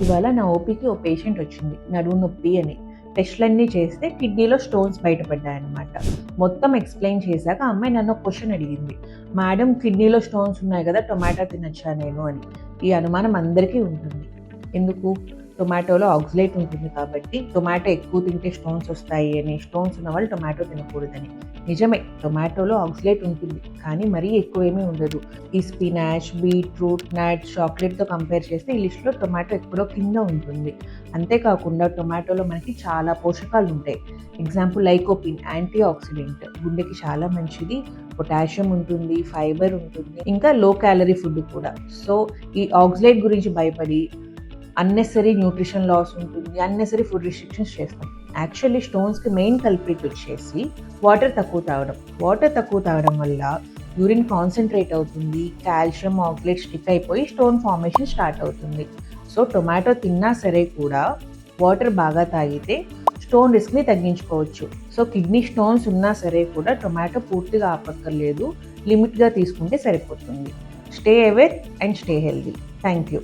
ఇవాళ నా ఓపీకి ఓ పేషెంట్ వచ్చింది నడువు నొప్పి అని. టెస్ట్లన్నీ చేస్తే కిడ్నీలో స్టోన్స్ బయటపడ్డాయన్నమాట. మొత్తం ఎక్స్ప్లెయిన్ చేశాక అమ్మాయి నన్ను క్వశ్చన్ అడిగింది. మేడం కిడ్నీలో స్టోన్స్ ఉన్నాయి కదా టొమాటో తినచ్చా నేను? అని. ఈ అనుమానం అందరికీ ఉంటుంది. ఎందుకు? టొమాటోలో ఆక్సిలేట్ ఉంటుంది కాబట్టి టొమాటో ఎక్కువ తింటే స్టోన్స్ వస్తాయి అని స్టోన్స్ ఉన్న వాళ్ళు టొమాటో తినకూడదని. నిజమే టొమాటోలో ఆక్సిలేట్ ఉంటుంది కానీ మరీ ఎక్కువ ఏమీ ఉండదు. ఈ స్పినాచ్ బీట్రూట్ నట్ చాక్లెట్తో కంపేర్ చేస్తే ఈ లిస్ట్లో టొమాటో ఎక్కడో కింద ఉంటుంది. అంతేకాకుండా టొమాటోలో మనకి చాలా పోషకాలు ఉంటాయి. ఎగ్జాంపుల్ లైకోపిన్ యాంటీ ఆక్సిడెంట్ గుండెకి చాలా మంచిది. పొటాషియం ఉంటుంది ఫైబర్ ఉంటుంది ఇంకా లో క్యాలరీ ఫుడ్ కూడా. సో ఈ ఆక్సిలేట్ గురించి భయపడి అన్నెసరీ న్యూట్రిషన్ లాస్ ఉంటుంది. అన్నెసరీ ఫుడ్ రిస్ట్రిక్షన్స్ చేస్తాం. యాక్చువల్లీ స్టోన్స్కి మెయిన్ కల్ప్రిట్ వచ్చేసి వాటర్ తక్కువ తాగడం. వాటర్ తక్కువ తాగడం వల్ల యూరిన్ కాన్సన్ట్రేట్ అవుతుంది. కాల్షియం ఆక్సిలేట్ స్టిక్ అయిపోయి స్టోన్ ఫార్మేషన్ స్టార్ట్ అవుతుంది. సో టొమాటో తిన్నా సరే కూడా వాటర్ బాగా తాగితే స్టోన్ రిస్క్ని తగ్గించుకోవచ్చు. సో కిడ్నీ స్టోన్స్ ఉన్నా సరే కూడా టొమాటో పూర్తిగా ఆపక్కర్లేదు. లిమిట్గా తీసుకుంటే సరిపోతుంది. Stay aware and stay healthy. Thank you.